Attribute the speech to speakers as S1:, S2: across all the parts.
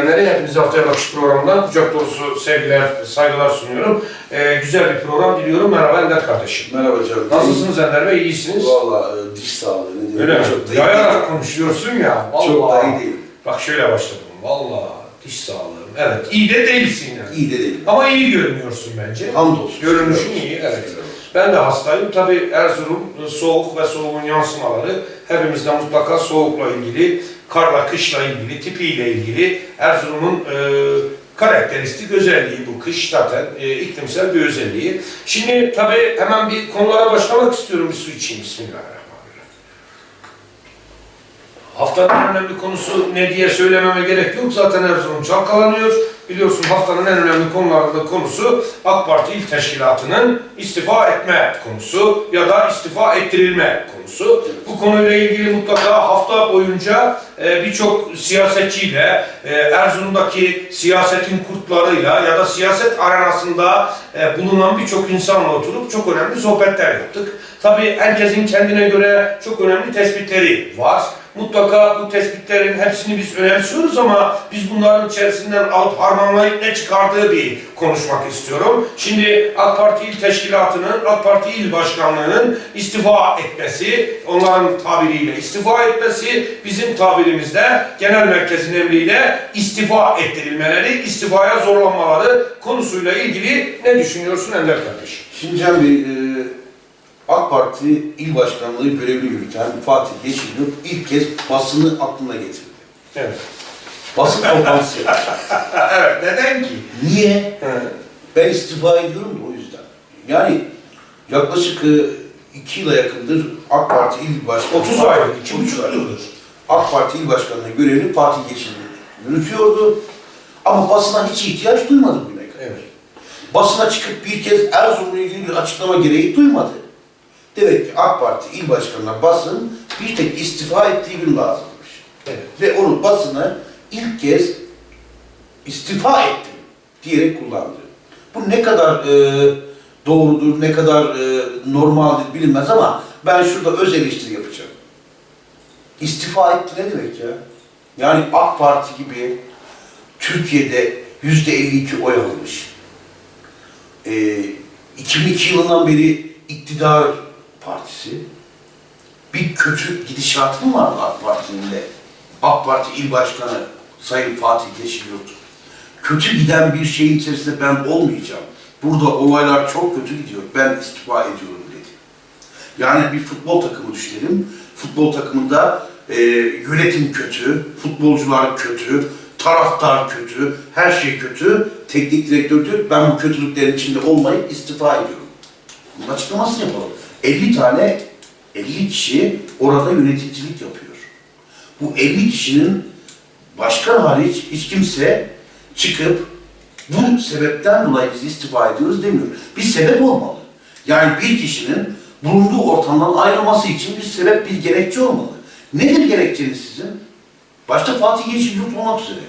S1: izleyenleri hepinize haftaya bakış programından kucak dolusu sevgiler, saygılar sunuyorum. Ee, güzel bir program diliyorum. Merhaba Ender kardeşim.
S2: Merhaba canım.
S1: Nasılsınız Ender Bey? İyisiniz?
S2: Valla e, diş sağlığı ne diyeyim.
S1: Öyle mi?
S2: Çok da iyi
S1: Yayarak konuşuyorsun ya. Vallahi.
S2: Çok da iyi değil.
S1: Bak şöyle başladım. Vallahi diş sağlığım. Evet. iyi de değilsin yani.
S2: İyi de değil.
S1: Ama iyi görünüyorsun bence.
S2: Hamdolsun.
S1: Görünüşün iyi, evet. Ben de hastayım. Tabii Erzurum e, soğuk ve soğuğun yansımaları hepimizde mutlaka soğukla ilgili, karla, kışla ilgili, tipiyle ilgili Erzurum'un e, karakteristik özelliği bu kış zaten e, iklimsel bir özelliği. Şimdi tabii hemen bir konulara başlamak istiyorum. Bir su içeyim. Bismillahirrahmanirrahim. Haftanın önemli konusu ne diye söylememe gerek yok. Zaten Erzurum çalkalanıyor. Biliyorsun haftanın en önemli konularında konusu AK Parti İl Teşkilatı'nın istifa etme konusu ya da istifa ettirilme konusu. Bu konuyla ilgili mutlaka hafta boyunca e, birçok siyasetçiyle, e, Erzurum'daki siyasetin kurtlarıyla ya da siyaset arenasında e, bulunan birçok insanla oturup çok önemli sohbetler yaptık. Tabii herkesin kendine göre çok önemli tespitleri var. Mutlaka bu tespitlerin hepsini biz önemsiyoruz ama biz bunların içerisinden alıp harmanlayıp ne çıkardığı bir konuşmak istiyorum. Şimdi AK Parti İl Teşkilatı'nın, AK Parti İl Başkanlığı'nın istifa etmesi, onların tabiriyle istifa etmesi, bizim tabirimizde genel merkezin emriyle istifa ettirilmeleri, istifaya zorlanmaları konusuyla ilgili ne düşünüyorsun Ender kardeşim?
S2: Şimdi Cem Bey, e, AK Parti İl Başkanlığı görevini yürüten Fatih Yeşilyurt ilk kez basını aklına getirdi.
S1: Evet.
S2: Basın toplantısı yaptı.
S1: evet, neden ki?
S2: Niye? Ben istifa ediyorum da o yüzden. Yani yaklaşık e, iki yıla yakındır AK Parti İl Başkanlığı...
S1: 30 aydır, iki
S2: 30
S1: buçuk yıldır.
S2: AK Parti İl Başkanlığı görevini Fatih Yeşilyurt yürütüyordu. Ama basına hiç ihtiyaç duymadı bugüne kadar.
S1: Evet.
S2: Basına çıkıp bir kez Erzurum'la ilgili bir açıklama gereği duymadı. Demek ki AK Parti il başkanına basın bir tek istifa ettiği gün lazımmış.
S1: Evet.
S2: Ve onu basına ilk kez istifa ettim diyerek kullandı. Bu ne kadar e, doğrudur, ne kadar e, normaldir bilinmez ama ben şurada öz eleştiri yapacağım. İstifa etti ne demek ya? Yani AK Parti gibi Türkiye'de yüzde 52 oy almış. E, 2002 yılından beri iktidar partisi. Bir kötü gidişatı mı vardı AK Parti'nin de? AK Parti İl Başkanı Sayın Fatih Yeşilyurt. Kötü giden bir şeyin içerisinde ben olmayacağım. Burada olaylar çok kötü gidiyor. Ben istifa ediyorum dedi. Yani bir futbol takımı düşünelim. Futbol takımında e, yönetim kötü, futbolcular kötü, taraftar kötü, her şey kötü. Teknik direktör diyor ben bu kötülüklerin içinde olmayıp istifa ediyorum. Bunun açıklamasını yapalım. 50 tane, 50 kişi orada yöneticilik yapıyor. Bu 50 kişinin başkan hariç hiç kimse çıkıp bu sebepten dolayı biz istifa ediyoruz demiyor. Bir sebep olmalı. Yani bir kişinin bulunduğu ortamdan ayrılması için bir sebep, bir gerekçe olmalı. Nedir gerekçeniz sizin? Başta Fatih Yeşilyurt olmak üzere.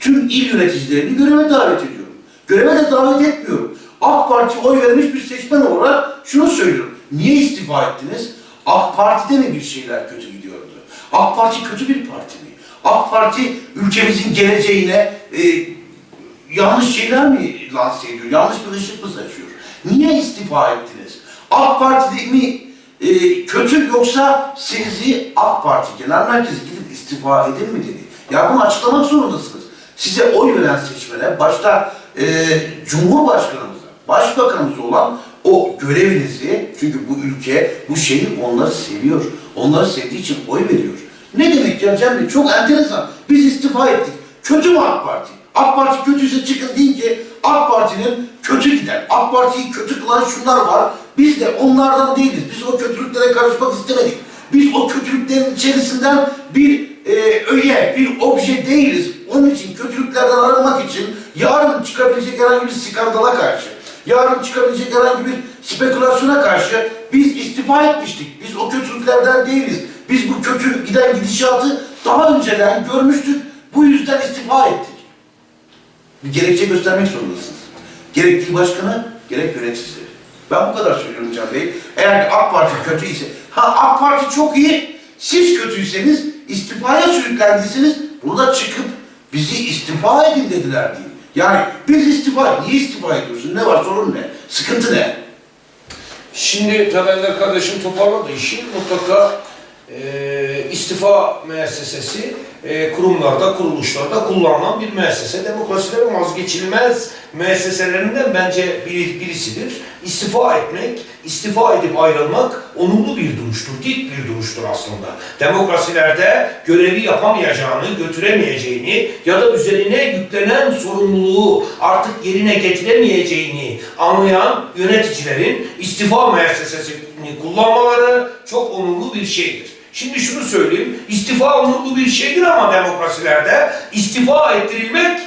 S2: Tüm il yöneticilerini göreve davet ediyorum. Göreve de davet etmiyorum. AK Parti oy vermiş bir seçmen olarak şunu söylüyorum. Niye istifa ettiniz? AK Parti'de mi bir şeyler kötü gidiyordu? AK Parti kötü bir parti mi? AK Parti ülkemizin geleceğine e, yanlış şeyler mi lanse ediyor? Yanlış bir ışık mı saçıyor? Niye istifa ettiniz? AK Parti'de mi e, kötü yoksa sizi AK Parti Genel Merkezi gidip istifa edin mi dedi. Ya bunu açıklamak zorundasınız. Size oy veren seçmene, başta e, Cumhurbaşkanımıza, Başbakanımıza olan o görevinizi, çünkü bu ülke, bu şehir onları seviyor. Onları sevdiği için oy veriyor. Ne demek ya Cem? Çok enteresan. Biz istifa ettik. Kötü mü AK Parti? AK Parti kötüyse çıkın deyin ki AK Parti'nin kötü giden, AK Parti'yi kötü kılan şunlar var. Biz de onlardan değiliz. Biz o kötülüklere karışmak istemedik. Biz o kötülüklerin içerisinden bir e, öğe, bir obje değiliz. Onun için kötülüklerden arınmak için yarın çıkabilecek herhangi bir skandala karşı, yarın çıkabilecek herhangi bir spekülasyona karşı biz istifa etmiştik. Biz o kötülüklerden değiliz. Biz bu kötü giden gidişatı daha önceden görmüştük. Bu yüzden istifa ettik. Bir gerekçe göstermek zorundasınız. Gerek il başkanı, gerek yöneticileri. Ben bu kadar söylüyorum Can Bey. Eğer AK Parti kötü ise, ha AK Parti çok iyi, siz kötüyseniz, istifaya sürüklendiyseniz, bunu çıkıp Bizi istifa edin dediler diye. Yani biz istifa, niye istifa ediyorsun? Ne var sorun ne? Sıkıntı ne?
S1: Şimdi Tabeller kardeşim toparladı işi. Mutlaka e, istifa müessesesi e, kurumlarda, kuruluşlarda kullanılan bir müessese. Demokrasilerin vazgeçilmez müesseselerinden bence biri, birisidir. İstifa etmek, istifa edip ayrılmak onurlu bir duruştur, dik bir duruştur aslında. Demokrasilerde görevi yapamayacağını, götüremeyeceğini ya da üzerine yüklenen sorumluluğu artık yerine getiremeyeceğini anlayan yöneticilerin istifa müessesesini kullanmaları çok onurlu bir şeydir. Şimdi şunu söyleyeyim, istifa onurlu bir şeydir ama demokrasilerde istifa ettirilmek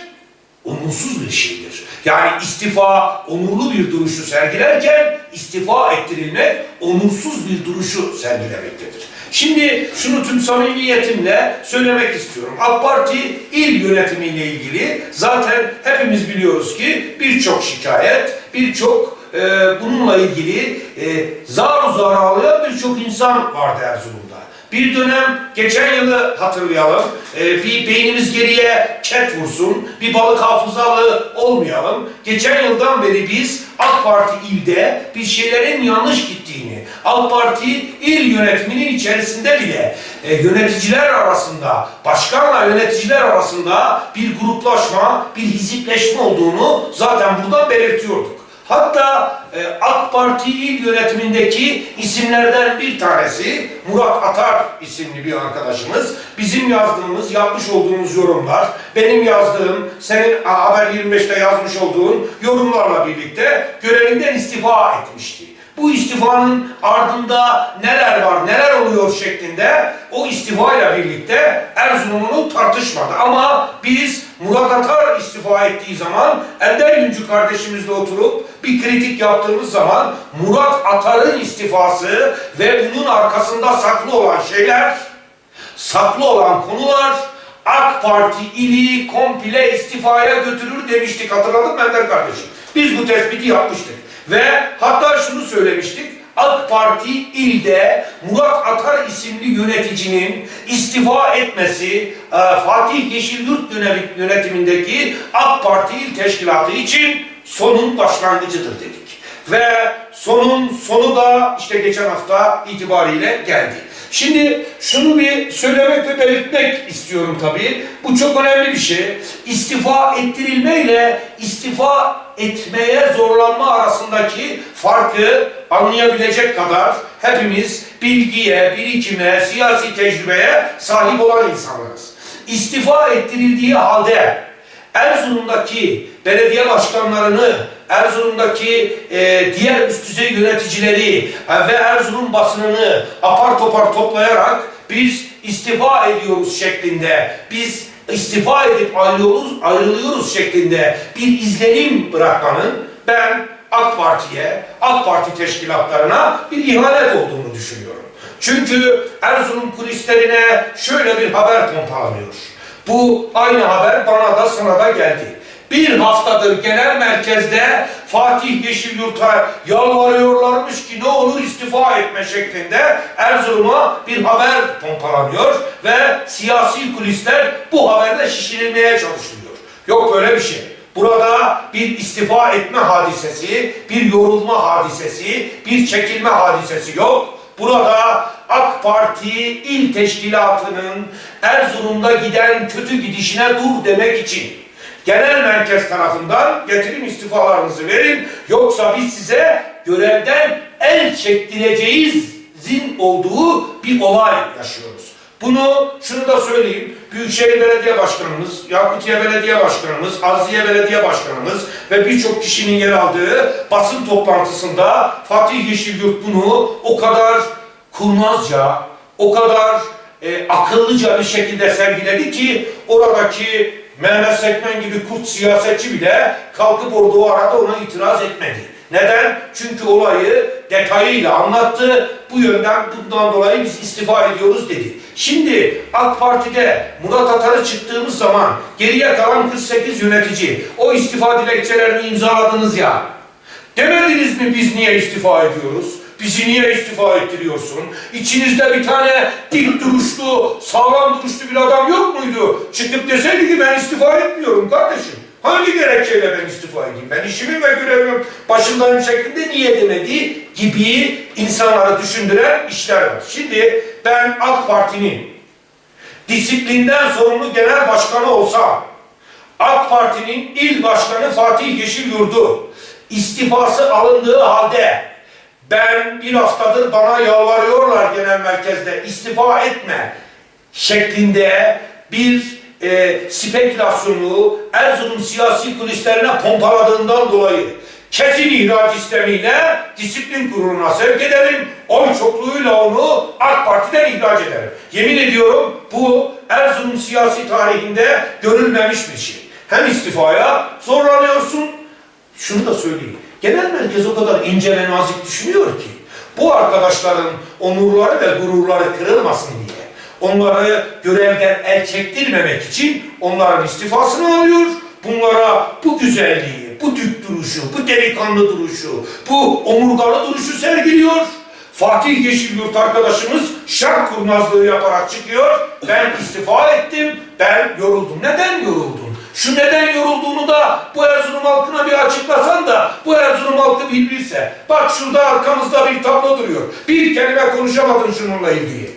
S1: onursuz bir şeydir. Yani istifa onurlu bir duruşu sergilerken istifa ettirilmek onursuz bir duruşu sergilemektedir. Şimdi şunu tüm samimiyetimle söylemek istiyorum. AK Parti il yönetimiyle ilgili zaten hepimiz biliyoruz ki birçok şikayet, birçok e, bununla ilgili e, zar zar ağlayan birçok insan vardı Erzurum'da. Bir dönem geçen yılı hatırlayalım. Ee, bir beynimiz geriye ket vursun. Bir balık hafızalı olmayalım. Geçen yıldan beri biz AK Parti ilde bir şeylerin yanlış gittiğini, AK Parti il yönetiminin içerisinde bile e, yöneticiler arasında, başkanla yöneticiler arasında bir gruplaşma, bir hizipleşme olduğunu zaten buradan belirtiyorduk. Hatta e, AK Parti il yönetimindeki isimlerden bir tanesi Murat Atar isimli bir arkadaşımız. Bizim yazdığımız, yapmış olduğumuz yorumlar, benim yazdığım, senin Haber 25'te yazmış olduğun yorumlarla birlikte görevinden istifa etmişti. Bu istifanın ardında neler var, neler oluyor şeklinde o istifayla birlikte Erzurum'unu tartışmadı. Ama biz Murat Atar istifa ettiği zaman Ender Yüncü kardeşimizle oturup bir kritik yaptığımız zaman Murat Atar'ın istifası ve bunun arkasında saklı olan şeyler, saklı olan konular AK Parti ili komple istifaya götürür demiştik. Hatırladın mı Ender kardeşim? Biz bu tespiti yapmıştık. Ve hatta şunu söylemiştik. AK Parti ilde Murat Atar isimli yöneticinin istifa etmesi e, Fatih Yeşilyurt yönetimindeki AK Parti il teşkilatı için sonun başlangıcıdır dedik. Ve sonun sonu da işte geçen hafta itibariyle geldi. Şimdi şunu bir söylemek ve belirtmek istiyorum tabii. Bu çok önemli bir şey. İstifa ettirilmeyle istifa etmeye zorlanma arasındaki farkı anlayabilecek kadar hepimiz bilgiye, birikime, siyasi tecrübeye sahip olan insanlarız. İstifa ettirildiği halde Erzurum'daki belediye başkanlarını, Erzurum'daki e, diğer üst düzey yöneticileri e, ve Erzurum basınını apar topar toplayarak biz istifa ediyoruz şeklinde, biz istifa edip ayrılıyoruz, ayrılıyoruz şeklinde bir izlenim bırakmanın ben AK Parti'ye, AK Parti teşkilatlarına bir ihanet olduğunu düşünüyorum. Çünkü Erzurum kulislerine şöyle bir haber pompalanıyor. Bu aynı haber bana da sana da geldi. Bir haftadır genel merkezde Fatih Yeşilyurt'a yalvarıyorlarmış ki ne olur istifa etme şeklinde Erzurum'a bir haber pompalanıyor ve siyasi kulisler bu haberle şişirilmeye çalışılıyor. Yok böyle bir şey. Burada bir istifa etme hadisesi, bir yorulma hadisesi, bir çekilme hadisesi yok. Burada AK Parti il teşkilatının Erzurum'da giden kötü gidişine dur demek için genel merkez tarafından getirin istifalarınızı verin yoksa biz size görevden el çektireceğizin olduğu bir olay yaşıyoruz. Bunu şunu da söyleyeyim. Büyükşehir Belediye Başkanımız, Yakutiye Belediye Başkanımız, Aziye Belediye Başkanımız ve birçok kişinin yer aldığı basın toplantısında Fatih Yeşilyurt bunu o kadar kurnazca, o kadar e, akıllıca bir şekilde sergiledi ki oradaki Mehmet Sekmen gibi kurt siyasetçi bile kalkıp orada o arada ona itiraz etmedi. Neden? Çünkü olayı detayıyla anlattı. Bu yönden bundan dolayı biz istifa ediyoruz dedi. Şimdi AK Parti'de Murat Atar'ı çıktığımız zaman geriye kalan 48 yönetici o istifa dilekçelerini imzaladınız ya. Demediniz mi biz niye istifa ediyoruz? Biz Bizi niye istifa ettiriyorsun? İçinizde bir tane dik duruşlu, sağlam duruşlu bir adam yok muydu? Çıkıp deseydi ki ben istifa etmiyorum kardeşim. Hangi gerekçeyle ben istifa edeyim? Ben işimi ve görevim başındayım şeklinde niye demedi gibi insanları düşündüren işler var. Şimdi ben AK Parti'nin disiplinden sorumlu genel başkanı olsam, AK Parti'nin il başkanı Fatih Yeşilyurdu istifası alındığı halde ben bir haftadır bana yalvarıyorlar genel merkezde istifa etme şeklinde bir e, spekülasyonu Erzurum siyasi kulislerine pompaladığından dolayı kesin ihraç istemiyle disiplin kuruluna sevk ederim. Oy çokluğuyla onu AK Parti'den ihraç ederim. Yemin ediyorum bu Erzurum siyasi tarihinde görülmemiş bir şey. Hem istifaya zorlanıyorsun, şunu da söyleyeyim. Genel merkez o kadar ince ve nazik düşünüyor ki bu arkadaşların onurları ve gururları kırılmasın diye onları görevden el çektirmemek için onların istifasını alıyor. Bunlara bu güzelliği, bu dük duruşu, bu delikanlı duruşu, bu omurgalı duruşu sergiliyor. Fatih Yeşilyurt arkadaşımız şark kurnazlığı yaparak çıkıyor. Ben istifa ettim, ben yoruldum. Neden yoruldun? Şu neden yorulduğunu da bu Erzurum halkına bir açıklasan da bu Erzurum halkı bilirse. Bak şurada arkamızda bir tablo duruyor. Bir kelime konuşamadın şununla ilgili.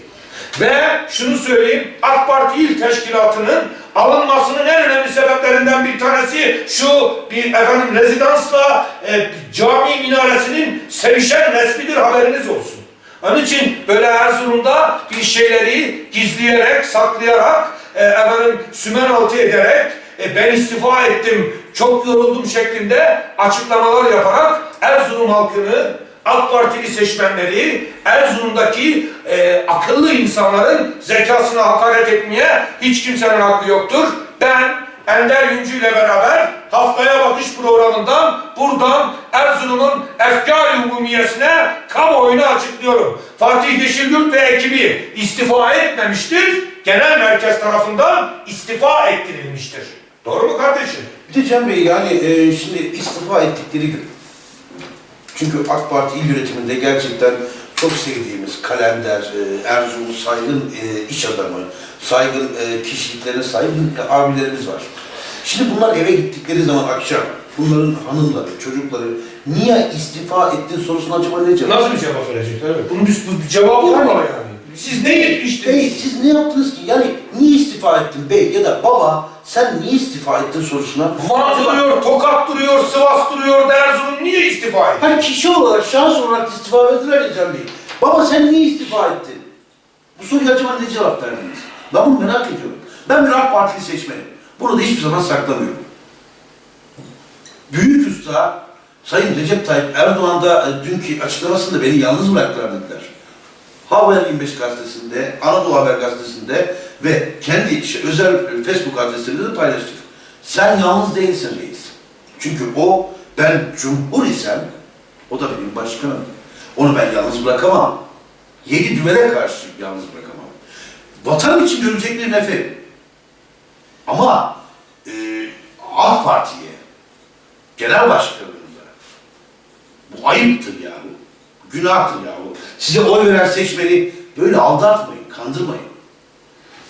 S1: Ve şunu söyleyeyim, AK Parti İl Teşkilatı'nın alınmasının en önemli sebeplerinden bir tanesi şu bir efendim rezidansla e, cami minaresinin sevişen resmidir haberiniz olsun. Onun için böyle Erzurum'da bir şeyleri gizleyerek, saklayarak, e, efendim sümen altı ederek e, ben istifa ettim, çok yoruldum şeklinde açıklamalar yaparak Erzurum halkını AK Partili seçmenleri Erzurum'daki e, akıllı insanların zekasına hakaret etmeye hiç kimsenin hakkı yoktur. Ben Ender Yüncü ile beraber haftaya bakış programından buradan Erzurum'un efkar umumiyesine kamuoyuna açıklıyorum. Fatih Yeşilyurt ve ekibi istifa etmemiştir. Genel merkez tarafından istifa ettirilmiştir. Doğru mu kardeşim?
S2: Bir de Cem Bey yani e, şimdi istifa ettikleri gün. Çünkü AK Parti il yönetiminde gerçekten çok sevdiğimiz kalender, e, Erzurum saygın e, iş adamı, saygın e, kişiliklerine saygın abilerimiz var. Şimdi bunlar eve gittikleri zaman akşam bunların hanımları, çocukları niye istifa ettin sorusuna acaba ne cevap?
S1: Nasıl bir cevap verecekler? Evet. Bunun bir, bir cevabı olmalı yani. Siz ne yetmiştiniz?
S2: Bey siz ne yaptınız ki? Yani niye istifa ettin bey ya da baba sen niye istifa ettin sorusuna
S1: Van duruyor, Tokat istifa etti?
S2: Hani kişi olarak, şahıs olarak istifa verdiler ya Bey. Baba sen niye istifa ettin? Bu soruya acaba ne cevap verdiniz? Ben bunu merak ediyorum. Ben bir AK Partili seçmenim. Bunu da hiçbir zaman saklamıyorum. Büyük usta Sayın Recep Tayyip Erdoğan da e, dünkü açıklamasında beni yalnız bıraktılar dediler. Haber 25 gazetesinde, Anadolu Haber gazetesinde ve kendi işte özel e, Facebook adreslerinde de paylaştık. Sen yalnız değilsin reis. Çünkü o, ben cumhur isem, o da benim başkanım. Onu ben yalnız bırakamam. Yedi düvele karşı yalnız bırakamam. Vatan için görecekleri nefi. Ama e, AK Parti'ye, genel başkanımıza, bu ayıptır ya bu. Günahtır ya bu. Size oy veren seçmeni böyle aldatmayın, kandırmayın.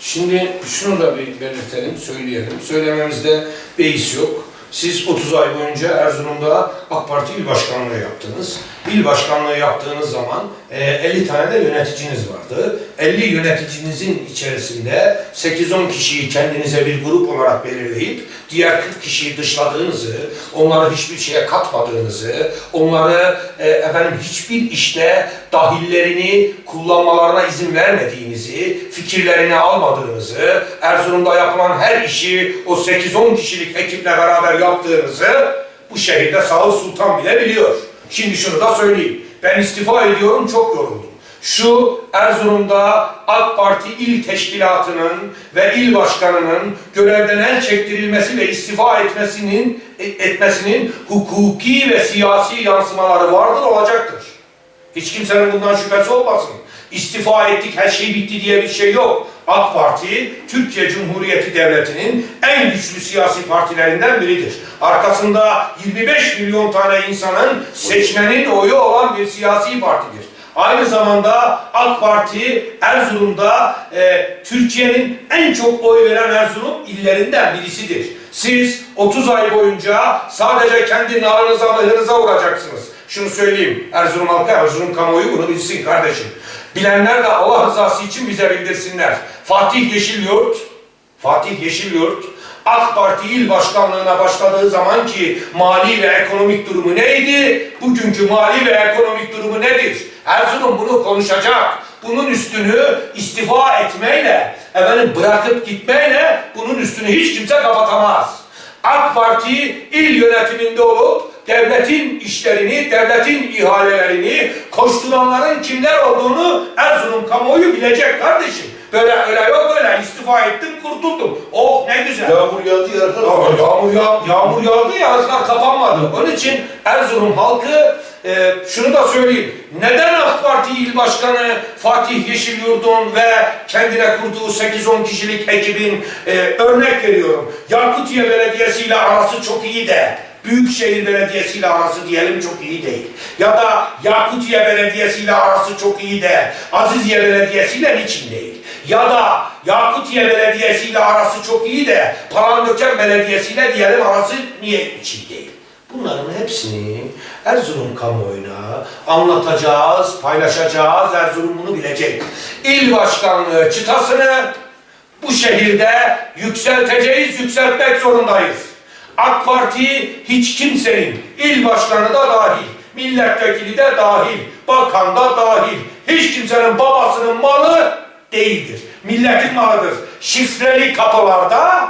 S1: Şimdi şunu da bir belirtelim, söyleyelim. Söylememizde beis yok. Siz 30 ay boyunca Erzurum'da AK Parti il başkanlığı yaptınız. İl başkanlığı yaptığınız zaman e, 50 tane de yöneticiniz vardı. 50 yöneticinizin içerisinde 8-10 kişiyi kendinize bir grup olarak belirleyip diğer 40 kişiyi dışladığınızı, onları hiçbir şeye katmadığınızı, onları e, efendim hiçbir işte dahillerini kullanmalarına izin vermediğinizi, fikirlerini almadığınızı, Erzurum'da yapılan her işi o 8-10 kişilik ekiple beraber yaptığınızı bu şehirde Sağır Sultan bile biliyor. Şimdi şunu da söyleyeyim. Ben istifa ediyorum, çok yoruldum. Şu Erzurum'da AK Parti il teşkilatının ve il başkanının görevden el çektirilmesi ve istifa etmesinin e, etmesinin hukuki ve siyasi yansımaları vardır olacaktır. Hiç kimsenin bundan şüphesi olmasın. İstifa ettik, her şey bitti diye bir şey yok. AK Parti, Türkiye Cumhuriyeti Devleti'nin en güçlü siyasi partilerinden biridir. Arkasında 25 milyon tane insanın seçmenin oyu olan bir siyasi partidir. Aynı zamanda AK Parti Erzurum'da e, Türkiye'nin en çok oy veren Erzurum illerinden birisidir. Siz 30 ay boyunca sadece kendi narınıza mıhınıza vuracaksınız. Şunu söyleyeyim, Erzurum halkı, Erzurum kamuoyu bunu bilsin kardeşim. Bilenler de Allah rızası için bize bildirsinler. Fatih Yeşilyurt, Fatih Yeşilyurt, AK Parti il başkanlığına başladığı zaman ki mali ve ekonomik durumu neydi? Bugünkü mali ve ekonomik durumu nedir? Erzurum bunu konuşacak. Bunun üstünü istifa etmeyle, efendim bırakıp gitmeyle bunun üstünü hiç kimse kapatamaz. AK Parti il yönetiminde olup devletin işlerini, devletin ihalelerini, koşturanların kimler olduğunu Erzurum kamuoyu bilecek kardeşim. Böyle öyle yok öyle istifa ettim kurtuldum. Oh ne güzel.
S2: Yağmur yağdı yarın.
S1: Ya, yağmur, yağ, yağmur yağdı ya ağızlar kapanmadı. Onun için Erzurum halkı e, şunu da söyleyeyim. Neden AK Parti İl Başkanı Fatih Yeşilyurt'un ve kendine kurduğu 8-10 kişilik ekibin e, örnek veriyorum. Yakutiye Belediyesi ile arası çok iyi de Büyükşehir Belediyesi ile arası diyelim çok iyi değil. Ya da Yakutiye Belediyesi ile arası çok iyi de Aziziye Belediyesi ile niçin değil? Ya da Yakutiye Belediyesi ile arası çok iyi de Palandöken Belediyesi ile diyelim arası niye için değil? Bunların hepsini Erzurum kamuoyuna anlatacağız, paylaşacağız. Erzurum bunu bilecek. İl başkanlığı çıtasını bu şehirde yükselteceğiz, yükseltmek zorundayız. AK Parti hiç kimsenin, il başkanı da dahil, milletvekili de dahil, bakan da dahil, hiç kimsenin babasının malı değildir. Milletin malıdır. Şifreli kapılarda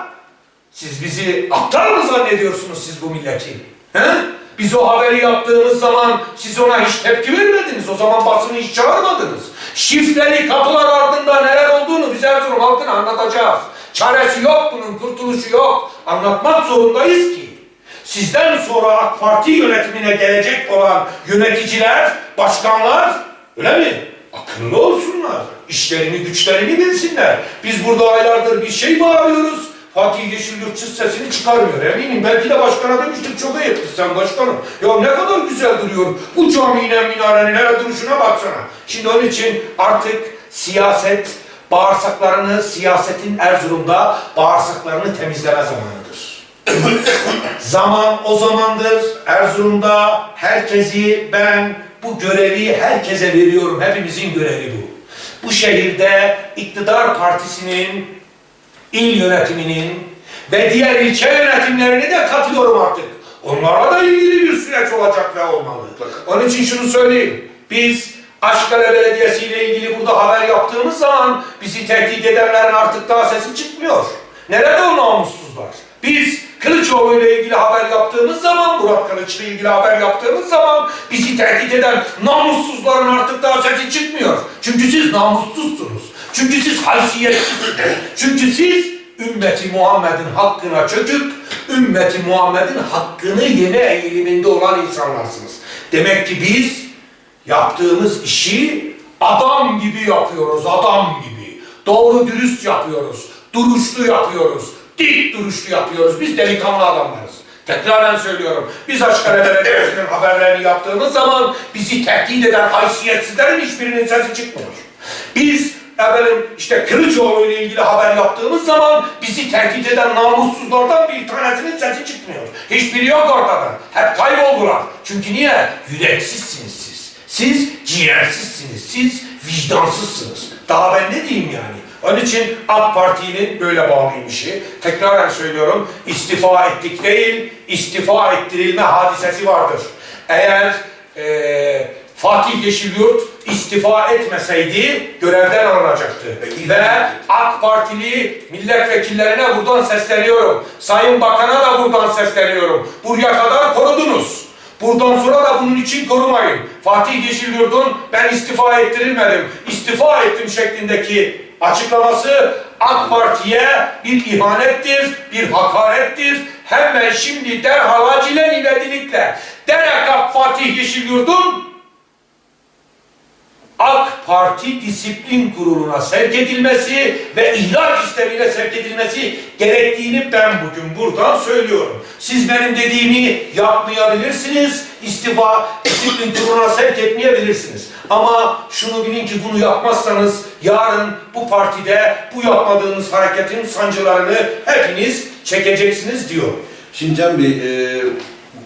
S1: siz bizi aptal mı zannediyorsunuz siz bu milleti? He? Biz o haberi yaptığımız zaman siz ona hiç tepki vermediniz. O zaman basını hiç çağırmadınız. Şifreli kapılar ardında neler olduğunu biz Erzurum halkına anlatacağız. Çaresi yok bunun, kurtuluşu yok. Anlatmak zorundayız ki. Sizden sonra AK Parti yönetimine gelecek olan yöneticiler, başkanlar, öyle mi? Akıllı olsunlar. İşlerini, güçlerini bilsinler. Biz burada aylardır bir şey bağırıyoruz. Fatih Yeşilyurt çıt sesini çıkarmıyor. Eminim belki de başkana demiştik çok iyi ettin sen başkanım. Ya ne kadar güzel duruyor. Bu caminin minarenin hele duruşuna baksana. Şimdi onun için artık siyaset bağırsaklarını, siyasetin Erzurum'da bağırsaklarını temizleme zamanıdır. Zaman o zamandır Erzurum'da herkesi ben bu görevi herkese veriyorum. Hepimizin görevi bu. Bu şehirde iktidar partisinin, il yönetiminin ve diğer ilçe yönetimlerini de katıyorum artık. Onlarla da ilgili bir süreç olacak ve olmalı. Onun için şunu söyleyeyim. Biz Aşkale Belediyesi ile ilgili burada haber yaptığımız zaman bizi tehdit edenlerin artık daha sesi çıkmıyor. Nerede o namussuzlar? Biz Kılıçoğlu ile ilgili haber yaptığımız zaman, Murat Kılıç ile ilgili haber yaptığımız zaman bizi tehdit eden namussuzların artık daha sesi çıkmıyor. Çünkü siz namussuzsunuz. Çünkü siz haysiyetsizsiniz. Çünkü siz ümmeti Muhammed'in hakkına çöküp ümmeti Muhammed'in hakkını yeme eğiliminde olan insanlarsınız. Demek ki biz yaptığımız işi adam gibi yapıyoruz, adam gibi. Doğru dürüst yapıyoruz, duruşlu yapıyoruz, dik duruşlu yapıyoruz. Biz delikanlı adamlarız. Tekraren söylüyorum. Biz Aşkare Belediyesi'nin haberlerini yaptığımız zaman bizi tehdit eden haysiyetsizlerin hiçbirinin sesi çıkmıyor. Biz efendim işte Kılıçoğlu ile ilgili haber yaptığımız zaman bizi tehdit eden namussuzlardan bir tanesinin sesi çıkmıyor. Hiçbiri yok ortada. Hep kayboldular. Çünkü niye? Yüreksizsiniz siz. Siz ciğersizsiniz. Siz vicdansızsınız. Daha ben ne diyeyim yani? Onun için AK Parti'nin böyle bağlıyım işi. Tekraren söylüyorum, istifa ettik değil, istifa ettirilme hadisesi vardır. Eğer eee Fatih Yeşilyurt istifa etmeseydi görevden alınacaktı. Ve AK Partili milletvekillerine buradan sesleniyorum. Sayın Bakan'a da buradan sesleniyorum. Buraya kadar korudunuz. Buradan sonra da bunun için korumayın. Fatih Yeşilyurt'un ben istifa ettirilmedim, istifa ettim şeklindeki açıklaması AK Parti'ye bir ihanettir, bir hakarettir. Hemen şimdi derhal acilen ivedilikle Derekap Fatih Yeşilyurt'un AK Parti Disiplin Kurulu'na sevk edilmesi ve ihraç istemiyle sevk edilmesi gerektiğini ben bugün buradan söylüyorum. Siz benim dediğimi yapmayabilirsiniz, istifa disiplin kuruluna sevk etmeyebilirsiniz. Ama şunu bilin ki bunu yapmazsanız yarın bu partide bu yapmadığınız hareketin sancılarını hepiniz çekeceksiniz diyorum.
S2: Şimdi Cem Bey, e,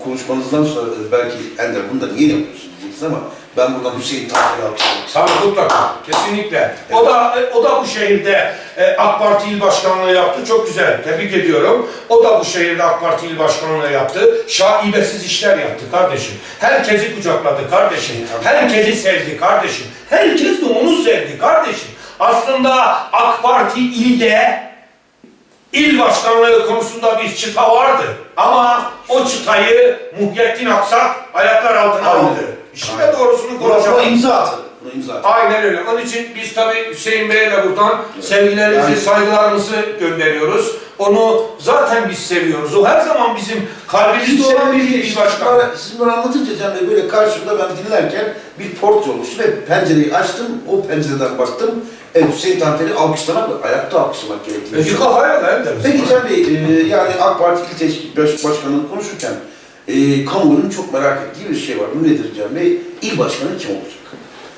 S2: konuşmanızdan sonra belki Ender bunu da niye yapıyorsun diyeceksiniz ama ben buradan Hüseyin Tanrı'ya alkışlamak istiyorum.
S1: Tabii mutlaka, kesinlikle. O da o da bu şehirde e, AK Parti il başkanlığı yaptı. Çok güzel, tebrik ediyorum. O da bu şehirde AK Parti il başkanlığı yaptı. Şaibesiz işler yaptı kardeşim. Herkesi kucakladı kardeşim. Herkesi sevdi kardeşim. Herkes de onu sevdi kardeşim. Aslında AK Parti ilde il başkanlığı konusunda bir çıta vardı. Ama o çıtayı Muhyiddin Aksak ayaklar altına aldı. İşin de doğrusunu
S2: buna
S1: konuşalım.
S2: imza. Buna imza atalım.
S1: Aynen öyle. Onun için biz tabii Hüseyin Bey'e de buradan sevgilerimizi,
S2: Yani-
S1: saygılarımızı gönderiyoruz. Onu zaten biz seviyoruz. O her zaman bizim kalbimizde olan bir il başkanı.
S2: Bana- Siz bunu anlatınca Cem Bey böyle karşımda ben dinlerken bir portre oluştu ve pencereyi açtım, o pencereden baktım. Evet Hüseyin Tantel'i alkışlamak ayakta alkışlamak gerekiyor.
S1: Peki kafaya da hem deriz.
S2: Peki Cem Bey, e, yani AK Parti İl Teşkil Baş- Başkanı'nı konuşurken e, kamuoyunun çok merak ettiği bir şey var. Bu nedir Cem Bey? İl Başkanı kim olacak?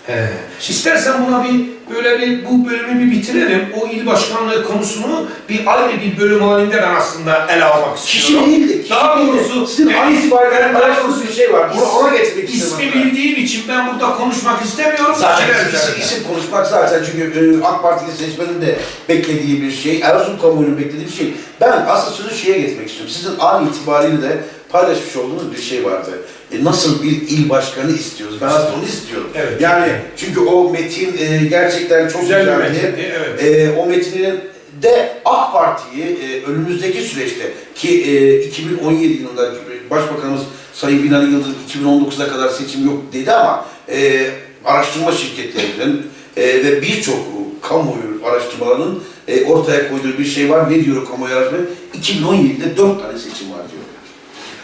S1: He. İstersen buna bir böyle bir bu bölümü bir bitirelim. O il başkanlığı konusunu bir ayrı bir bölüm halinde ben aslında ele almak
S2: Kişi
S1: istiyorum.
S2: değil de, kişi
S1: Daha
S2: değil de.
S1: doğrusu
S2: Sizin
S1: ben-
S2: itibariyle
S1: ben-
S2: araştırdığınız bir şey var. Bunu ona getirmek istiyorum.
S1: İsmi bildiğim için ben burada konuşmak istemiyorum.
S2: Zaten isim, isim konuşmak zaten çünkü e, AK Partili seçmenin de beklediği bir şey, Erzurum kamuoyunun beklediği bir şey. Ben aslında sözü şeye getirmek istiyorum. Sizin an itibariyle de paylaşmış olduğunuz bir şey vardı. E, nasıl bir il başkanı istiyoruz? Ben aslında onu istiyorum.
S1: Evet.
S2: Yani çünkü o metin e, gerçekten çok
S1: Güzel bir
S2: güzeldi.
S1: metindi, evet.
S2: E, o metinin de AK Parti'yi e, önümüzdeki süreçte ki e, 2017 yılında Başbakanımız Sayın Binali Yıldırım 2019'a kadar seçim yok dedi ama e, araştırma şirketlerinin e, ve birçok kamuoyu araştırmalarının e, ortaya koyduğu bir şey var. Ne diyor kamuoyu araştırma? 2017'de 4 tane seçim var.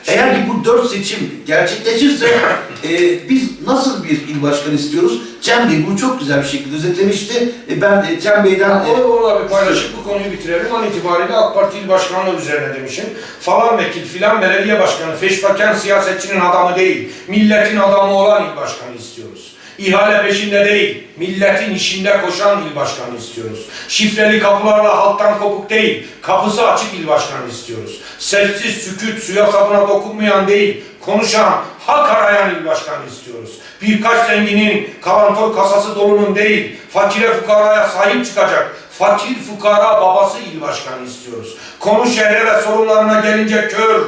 S2: Eğer ki bu dört seçim gerçekleşirse e, biz nasıl bir il başkanı istiyoruz? Cem Bey bunu çok güzel bir şekilde özetlemişti. E, ben e, Cem Bey'den...
S1: Ben
S2: e,
S1: orada bir paylaşıp bu konuyu bitirelim. An itibariyle AK Parti il başkanlığı üzerine demişim. Falan vekil filan belediye başkanı, feşbaken siyasetçinin adamı değil, milletin adamı olan il başkanı istiyoruz. İhale peşinde değil, milletin işinde koşan il başkanı istiyoruz. Şifreli kapılarla halktan kopuk değil, kapısı açık il başkanı istiyoruz. Sessiz, sükut, suya sabuna dokunmayan değil, konuşan, hak arayan il başkanı istiyoruz. Birkaç zenginin kalantor kasası dolunun değil, fakire fukaraya sahip çıkacak, fakir fukara babası il başkanı istiyoruz. Konu şehre ve sorunlarına gelince kör,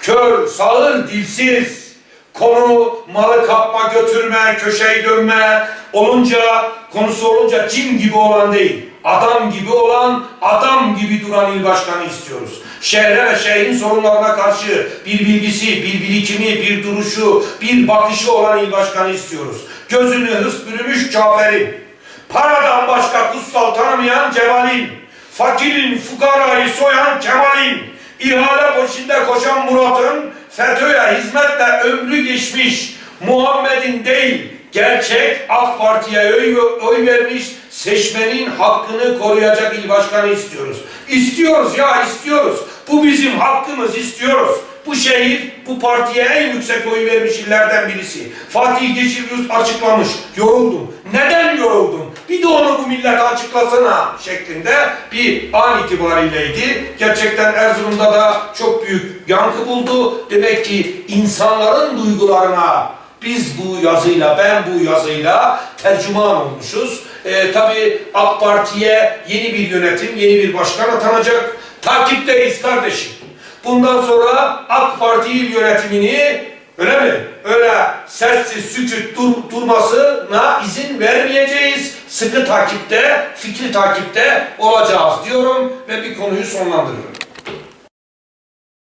S1: kör, sağır, dilsiz. Konu malı kapma, götürme, köşeyi dönme olunca, konusu olunca cin gibi olan değil, adam gibi olan, adam gibi duran il başkanı istiyoruz. Şehre ve şehrin sorunlarına karşı bir bilgisi, bir birikimi, bir duruşu, bir bakışı olan il başkanı istiyoruz. Gözünü hırs bürümüş Cafer'in, paradan başka kutsal tanımayan Cemal'in, fakirin, fukarayı soyan Kemal'in, ihale peşinde koşan Murat'ın, FETÖ'ye hizmetle ömrü geçmiş Muhammed'in değil, gerçek AK Parti'ye oy, oy vermiş seçmenin hakkını koruyacak il başkanı istiyoruz. İstiyoruz ya istiyoruz. Bu bizim hakkımız istiyoruz. Bu şehir bu partiye en yüksek oy vermiş illerden birisi. Fatih Yeşilyurt açıklamış. Yoruldum. Neden yoruldum? Bir de onu bu millet açıklasana şeklinde bir an itibariyleydi. Gerçekten Erzurum'da da çok büyük yankı buldu. Demek ki insanların duygularına biz bu yazıyla, ben bu yazıyla tercüman olmuşuz. Ee, tabii AK Parti'ye yeni bir yönetim, yeni bir başkan atanacak. Takipteyiz kardeşim. Bundan sonra AK Parti yönetimini öyle mi? Öyle sessiz sükut dur, durmasına izin vermeyeceğiz. Sıkı takipte, fikri takipte olacağız diyorum ve bir konuyu sonlandırıyorum.